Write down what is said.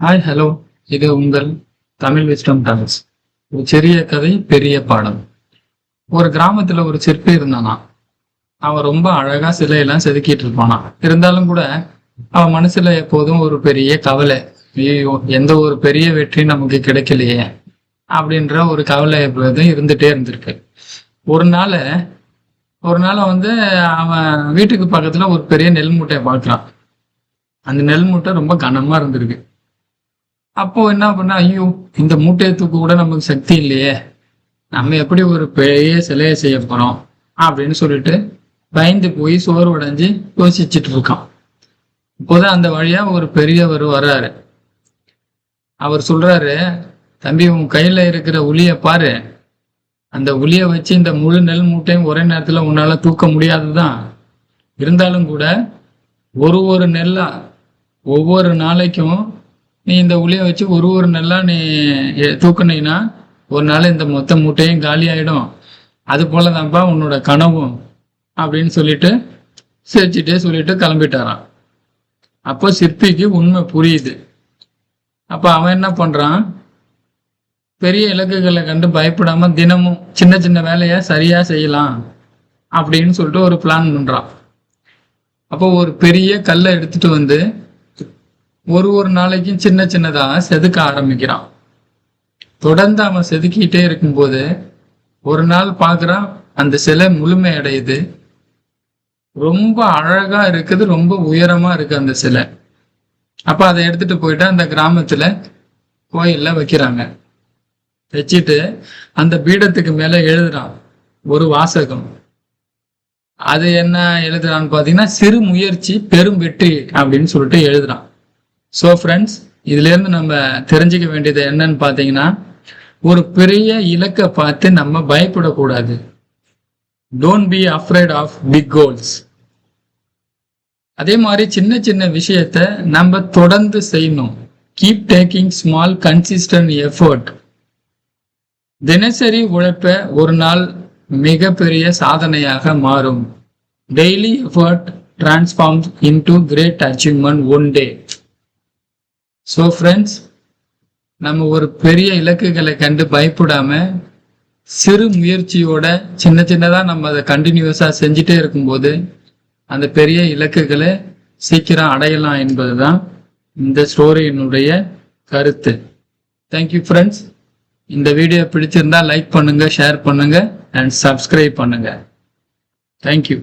Hi hello இது உங்கள் Tamil wisdom tax ஒரு சிறிய கதை பெரிய பாடம் ஒரு கிராமத்துல ஒரு சிற்பி இருந்தானா? அவன் ரொம்ப அழகா சிலையெல்லாம் செதுக்கிட்டு இருப்பானா? இருந்தாலும் கூட அவன் மனசுல எப்போதும் ஒரு பெரிய கவலை ஐயோ எந்த ஒரு பெரிய வெற்றி நமக்கு கிடைக்கலையே அப்படின்ற ஒரு கவலை எப்போதும் இருந்துட்டே இருந்திருக்கு. ஒரு நாள் ஒரு நாள் வந்து அவன் வீட்டுக்கு பக்கத்துல ஒரு பெரிய நெல் மூட்டையை பார்க்குறான். அந்த நெல் மூட்டை ரொம்ப கனமா இருந்திருக்கு. அப்போ என்ன பண்ண ஐயோ இந்த மூட்டையை தூக்க கூட நமக்கு சக்தி இல்லையே. நம்ம எப்படி ஒரு பெரிய சிலையை செய்ய போறோம் அப்படின்னு சொல்லிட்டு பயந்து போய் சோர்வடைஞ்சு யோசிச்சுட்டு இருக்கான். இப்போதான் அந்த வழியா ஒரு பெரியவர் வர்றாரு. அவர் சொல்றாரு தம்பி உன் கையில இருக்கிற உளிய பாரு. அந்த உளிய வச்சு இந்த முழு நெல் மூட்டையும் ஒரே நேரத்துல உன்னால தூக்க முடியாதுதான். இருந்தாலும் கூட ஒரு ஒரு நெல்லா ஒவ்வொரு நாளைக்கும் நீ இந்த உளியை வச்சு ஒரு ஒரு நல்லா நீ தூக்குனீங்கன்னா ஒரு நாள் இந்த மொத்த மூட்டையும் காலி ஆகிடும் அது போலதான்ப்பா உன்னோட கனவும் அப்படின்னு சொல்லிட்டு சிரிச்சுட்டே சொல்லிட்டு கிளம்பிட்டாரான் அப்போ சிற்பிக்கு உண்மை புரியுது. அப்போ அவன் என்ன பண்ணுறான் பெரிய இலக்குகளை கண்டு பயப்படாம தினமும் சின்ன சின்ன வேலையை சரியா செய்யலாம் அப்படின்னு சொல்லிட்டு ஒரு பிளான் பண்றான். அப்போ ஒரு பெரிய கல்லை எடுத்துட்டு வந்து ஒரு ஒரு நாளைக்கும் சின்ன சின்னதா செதுக்க ஆரம்பிக்கிறான். தொடர்ந்து அவன் செதுக்கிட்டே இருக்கும்போது ஒரு நாள் பார்க்குறான் அந்த சிலை முழுமை அடையுது. ரொம்ப அழகா இருக்குது ரொம்ப உயரமா இருக்கு அந்த சிலை. அப்ப அதை எடுத்துட்டு போயிட்டு அந்த கிராமத்துல கோயில்ல வைக்கிறாங்க. வச்சுட்டு அந்த பீடத்துக்கு மேல எழுதுறான் ஒரு வாசகம். அது என்ன எழுதுறான்னு பாத்தீங்கன்னா சிறு முயற்சி பெரும் வெற்றி அப்படின்னு சொல்லிட்டு எழுதுறான். ஸோ ஃப்ரெண்ட்ஸ் இதுலேருந்து நம்ம தெரிஞ்சுக்க வேண்டியது என்னன்னு பார்த்தீங்கன்னா ஒரு பெரிய இலக்கை பார்த்து நம்ம பயப்படக்கூடாது. Don't be afraid of big goals அதே மாதிரி சின்ன சின்ன விஷயத்த நம்ம தொடர்ந்து செய்யணும். Keep taking small consistent effort தினசரி உழைப்ப ஒரு நாள் மிகப்பெரிய சாதனையாக மாறும். Daily effort transform into great achievement one day so friends நம்ம ஒரு பெரிய இலக்குகளை கண்டு பயப்படாம சிறு முயற்சியோட சின்ன சின்னதாக நம்ம அதை கண்டினியூஸாக செஞ்சுட்டே இருக்கும்போது அந்த பெரிய இலக்குகளை சீக்கிரம் அடையலாம் என்பதுதான் இந்த ஸ்டோரியினுடைய கருத்து. தேங்க்யூ ஃப்ரெண்ட்ஸ் இந்த வீடியோ பிடிச்சிருந்தா லைக் பண்ணுங்க ஷேர் பண்ணுங்க அண்ட் சப்ஸ்கிரைப் பண்ணுங்க. Thank you